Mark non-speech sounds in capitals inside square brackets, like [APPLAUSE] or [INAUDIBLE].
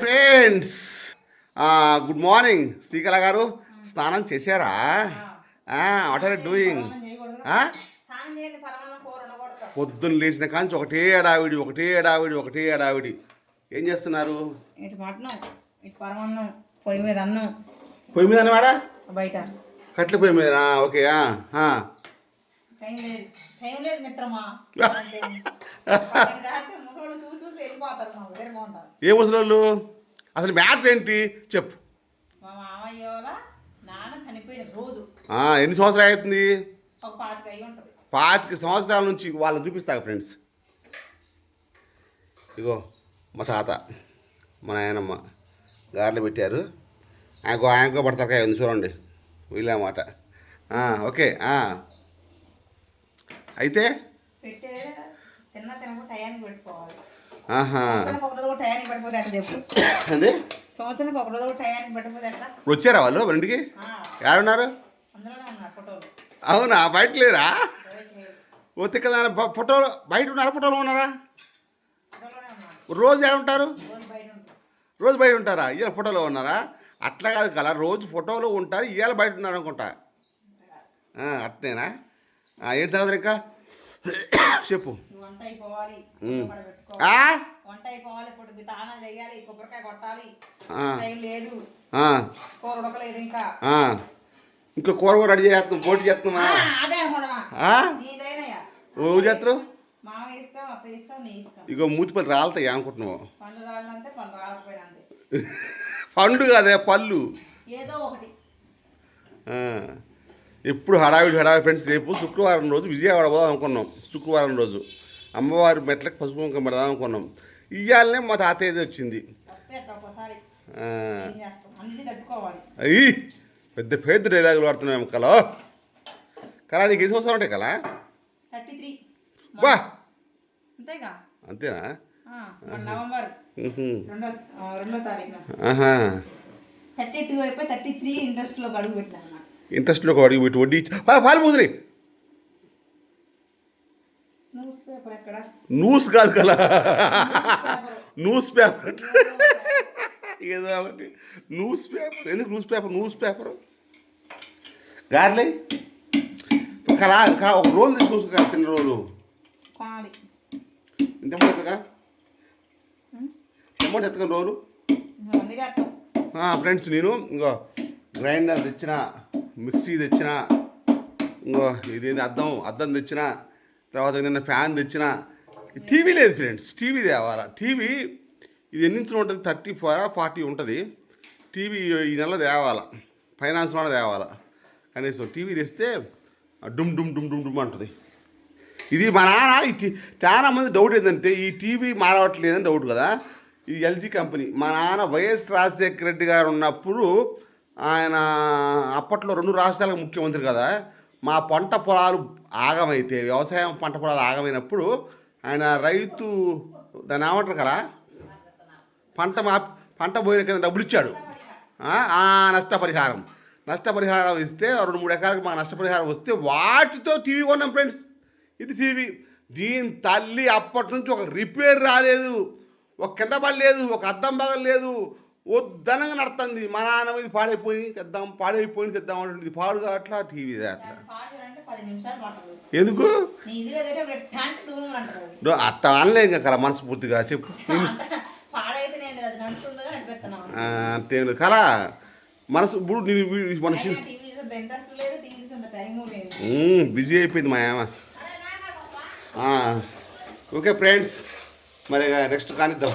Friends good morning Srikala గారు. స్నానం చేశారా? వాట్ ఆర్ డూయింగ్ పొద్దున్న లేచిన కాంచి ఒకటే ఎడావిడి ఒకటే ఎడావిడి ఒకటే ఎడావిడి ఏం చేస్తున్నారు? పొయ్యి మీద అన్నం. పొయ్యి మీద బయట. కట్ల పొయ్యి మీద ఓకే టైం లేదు. టైం లేదు మిత్రమా. [LAUGHS] ఏ ముసలోళ్ళు అసలు మ్యాటర్ ఏంటి? చెప్పు. వాళ్ళ ఎన్ని సంవత్సరాలు అవుతుంది పాతిక సంవత్సరాల నుంచి వాళ్ళని చూపిస్తా ఫ్రెండ్స్. ఇగో మా తాత మా నాయనమ్మ గారెలు పెట్టారు. ఆయనకు ఆయనకో పడతాకాయ ఉంది చూడండి. వీళ్ళ మాట. ఓకే. అయితే ఆహా. అదే సంవత్సరానికి ఒక రోజు టయానికి ఎట్లా వచ్చారా వాళ్ళు ఉన్నారు ఫోటోలు. అవునా? బయట లేరా? తిక్కల ఫోటోలు బయట ఉన్నారా? ఫోటోలు ఉన్నారా? రోజు ఉంటారు? రోజు బయట ఉంటారు. ఇవాళ ఫోటోలో ఉన్నారా? అట్లా కాదు కదా రోజు ఫోటోలో ఉంటారు ఇవాళ బయట ఉన్నారు అనుకుంటా. అట్నేనా? ఆ, ఏంటి సంగతి ఇంకా? చెప్పు నువ్వు వంట అయిపోవాలి ఉమ్. కూడా పెట్టుకోవాలి ఆ? వంట అయిపోవాలి పొట్టు తానం చేయాలి కొబ్బరికాయ కొట్టాలి ఆ. టైం లేదు ఆ, కూర ఉడకలేదు ఇంకా. కూర కూర రెడీ చేస్తున్నాం పోటీ చేస్తున్నామా ఓ చేస్తారు? ఇగో మూతిపల్లి రాలుతాయి అనుకుంటున్నావు పండు కాదే పళ్ళు. ఎప్పుడు హడావిడి హడావిడి ఫ్రెండ్స్ రేపు శుక్రవారం రోజు విజయవాడ పోదాం అనుకున్నాం. శుక్రవారం రోజు. అమ్మవారి మెట్లకు పసుపు పెడదాం అనుకున్నాం. ఇయ్యాలనే మా తాతయ్య వచ్చింది. అయ్యి పెద్ద పెద్ద డైలాగులు వాడుతున్నాం కలా కళా. నీకు ఎన్ని సంవత్సరాలు ఉంటాయి త్రీ బా! అంతేగా? అంతేనా? నవంబర్. రెండో ఆహా. థర్టీ టూ అయిపోయి థర్టీ త్రీ ఇంట్రెస్ట్లో అడుగు పెట్టాను అన్నమాట ఇంట్రెస్ట్లో ఒక అడిగి పెట్టి వడ్డీ పాలు పోతున్నాయి న్యూస్ కాదు కలా న్యూస్ పేపర్ ఏదో ఒకటి న్యూస్ పేపర్ ఎందుకు న్యూస్ పేపర్ న్యూస్ పేపర్ గార్లే ఒక రోల్ తీసుకోవచ్చు చిన్న కొనాలి ఇంత ఎత్తగా ఎమ్మటి ఎత్తగా కట్టావు. ఫ్రెండ్స్ నేను ఇంకో గ్రైండర్ తెచ్చిన మిక్సీ తెచ్చిన ఇంకో ఇదేది అద్దం అద్దం తెచ్చిన తర్వాత నిన్న ఫ్యాన్ తెచ్చిన టీవీ లేదు ఫ్రెండ్స్ టీవీ తేవాలా? టీవీ ఇది ఎన్ని ఉంటుంది? థర్టీ ఫోర్ ఫార్టీ ఉంటుంది. టీవీ ఈ నెల తేవాలా? ఫైనాన్స్లో తేవాలా? కనీసం టీవీ తెస్తే డుమ్ డుమ్ డుమ్ డుమ్ డుమ్ అంటుంది. ఇది మా నాన్న ఈ చాలా మంది డౌట్ ఏంటంటే ఈ టీవీ మారవట్లేదని డౌట్ కదా? ఇది ఎల్జీ కంపెనీ. మా నాన్న వైఎస్ రాజశేఖర రెడ్డి గారు ఉన్నప్పుడు ఆయన అప్పట్లో రెండు రాష్ట్రాలకు ముఖ్యమంత్రి కదా? మా పంట పొలాలు ఆగమైతే వ్యవసాయం పంట పొలాలు ఆగమైనప్పుడు ఆయన రైతు దాన్ని ఏమంటారు కదా? పంట మా పంట పోయిన కింద డబ్బులు ఇచ్చాడు. ఆ, నష్టపరిహారం. నష్టపరిహారం ఇస్తే రెండు మూడు ఎకరాలకు మా నష్టపరిహారం వస్తే వాటితో టీవీ కొన్నాం ఫ్రెండ్స్. ఇది టీవీ. దీని తల్లి అప్పటి నుంచి ఒక రిపేర్ రాలేదు. ఒక కింద పడలేదు ఒక అద్దం పగలేదు వద్దనంగా నడుతుంది మా నాన్న ఇది పాడైపోయి తెద్దాం పాడైపోయి తెద్దాం ఇది పాడు అట్లా టీవీ అట్లా? ఎందుకు? నీ ఇదిగా కట్టే అంటే టూ అంటారు. అది డో- అట్ట అనలేం కదా మనస్ఫూర్తిగా చెప్పు. [LAUGHS] అంత కరా మనసు ఇప్పుడు నేను వీ- మన షి- టీవీ చూసే ఇంట్రెస్ట్ లేదు. టీవీ చూసే టైము లేదు. మ్మ్, బిజీ అయిపోయింది మా ఏమ ఓకే ఫ్రెండ్స్. మరి నెక్స్ట్ కానిద్దాం.